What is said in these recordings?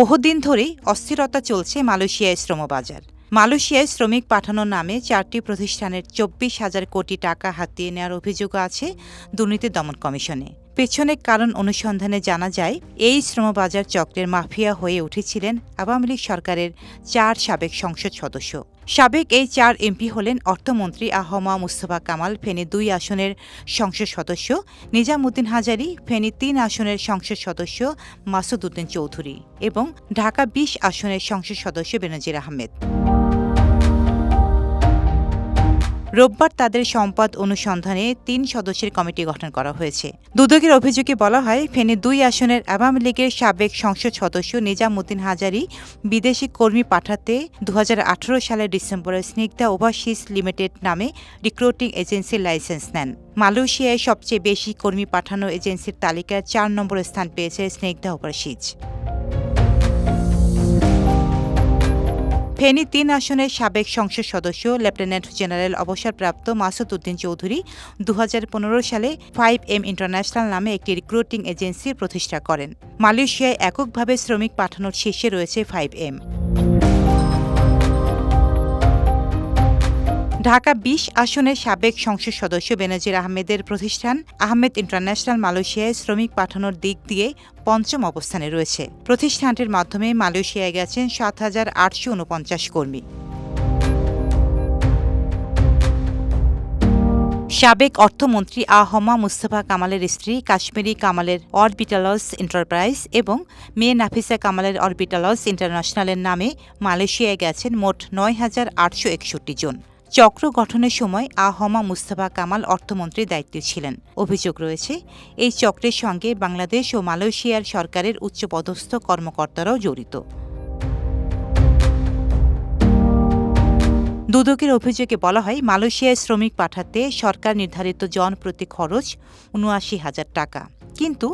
বহুদিন ধরেই অস্থিরতা চলছে মালয়েশিয়ায় শ্রমবাজার। মালয়েশিয়ায় শ্রমিক পাঠানোর নামে চারটি প্রতিষ্ঠানের চব্বিশ হাজার কোটি টাকা হাতিয়ে নেওয়ার অভিযোগ আছে দুর্নীতি দমন কমিশনে। পেছনের কারণ অনুসন্ধানে জানা যায়, এই শ্রমবাজার চক্রের মাফিয়া হয়ে উঠেছিলেন আওয়ামী লীগ সরকারের চার সাবেক সংসদ সদস্য। সাবেক এই চার এমপি হলেন অর্থমন্ত্রী আহমা মুস্তফা কামাল, ফেনী দুই আসনের সংসদ সদস্য, নিজামুদ্দিন হাজারি, ফেনী তিন আসনের সংসদ সদস্য মাসুদ উদ্দিন চৌধুরী এবং ঢাকা বিশ আসনের সংসদ সদস্য বেনজির আহমেদ। রোববার তাদের সম্পদ অনুসন্ধানে তিন সদস্যের কমিটি গঠন করা হয়েছে। দুদকের অভিযোগে বলা হয়, ফেনী দুই আসনের আওয়ামী লীগের সাবেক সংসদ সদস্য নিজামুদ্দিন হাজারি বিদেশি কর্মী পাঠাতে দু হাজার আঠারো সালের ডিসেম্বরে স্নিগ্ধা ওভারসিজ লিমিটেড নামে রিক্রুটিং এজেন্সির লাইসেন্স নেন। মালয়েশিয়ায় সবচেয়ে বেশি কর্মী পাঠানো এজেন্সির তালিকায় চার নম্বর স্থান পেয়েছে স্নিগ্ধা ওভারসিজ। ফেনী তিন আসনের সাবেক সংসদ সদস্য, লেফটেন্যান্ট জেনারেল অবসরপ্রাপ্ত মাসুদ উদ্দিন চৌধুরী দু হাজার পনেরো সালে ফাইভ এম ইন্টারন্যাশনাল নামে একটি রিক্রুটিং এজেন্সি প্রতিষ্ঠা করেন। মালয়েশিয়ায় এককভাবে শ্রমিক পাঠানোর শীর্ষে রয়েছে ফাইভ এম। ঢাকা বিশ আসনের সাবেক সংসদ সদস্য বেনজির আহমেদের প্রতিষ্ঠান আহমেদ ইন্টারন্যাশনাল মালয়েশিয়ায় শ্রমিক পাঠানোর দিক দিয়ে পঞ্চম অবস্থানে রয়েছে। প্রতিষ্ঠানটির মাধ্যমে মালয়েশিয়ায় গেছেন সাত হাজার আটশো উনপঞ্চাশ কর্মী। সাবেক অর্থমন্ত্রী আহমা মুস্তফা কামালের স্ত্রী কাশ্মীরি কামালের অরবিটালস এন্টারপ্রাইজ এবং মেয়ে নাফিসা কামালের অরবিটালস ইন্টারন্যাশনালের নামে মালয়েশিয়ায় গেছেন মোট নয় হাজার আটশো একষট্টি জন। চক্র গঠনের সময় আহমা মুস্তফা কামাল অর্থমন্ত্রীর দায়িত্বে ছিলেন। অভিযোগ রয়েছে, এই চক্রের সঙ্গে বাংলাদেশ ও মালয়েশিয়ার সরকারের উচ্চপদস্থ কর্মকর্তারাও জড়িত। দুদকের অভিযোগে বলা হয়, মালয়েশিয়ায় শ্রমিক পাঠাতে সরকার নির্ধারিত জন প্রতি খরচ উনআশি হাজার টাকা। কিন্তু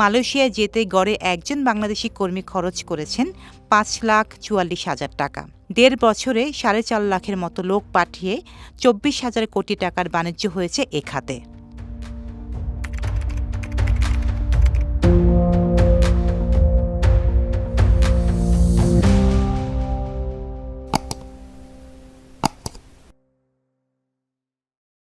মালয়েশিয়ায় যেতে গড়ে একজন বাংলাদেশি কর্মী খরচ করেছেন পাঁচ লাখ চুয়াল্লিশ হাজার টাকা। দেড় বছরে সাড়ে চার লাখের মতো লোক পাঠিয়ে চব্বিশ হাজার কোটি টাকার বাণিজ্য হয়েছে এ খাতে।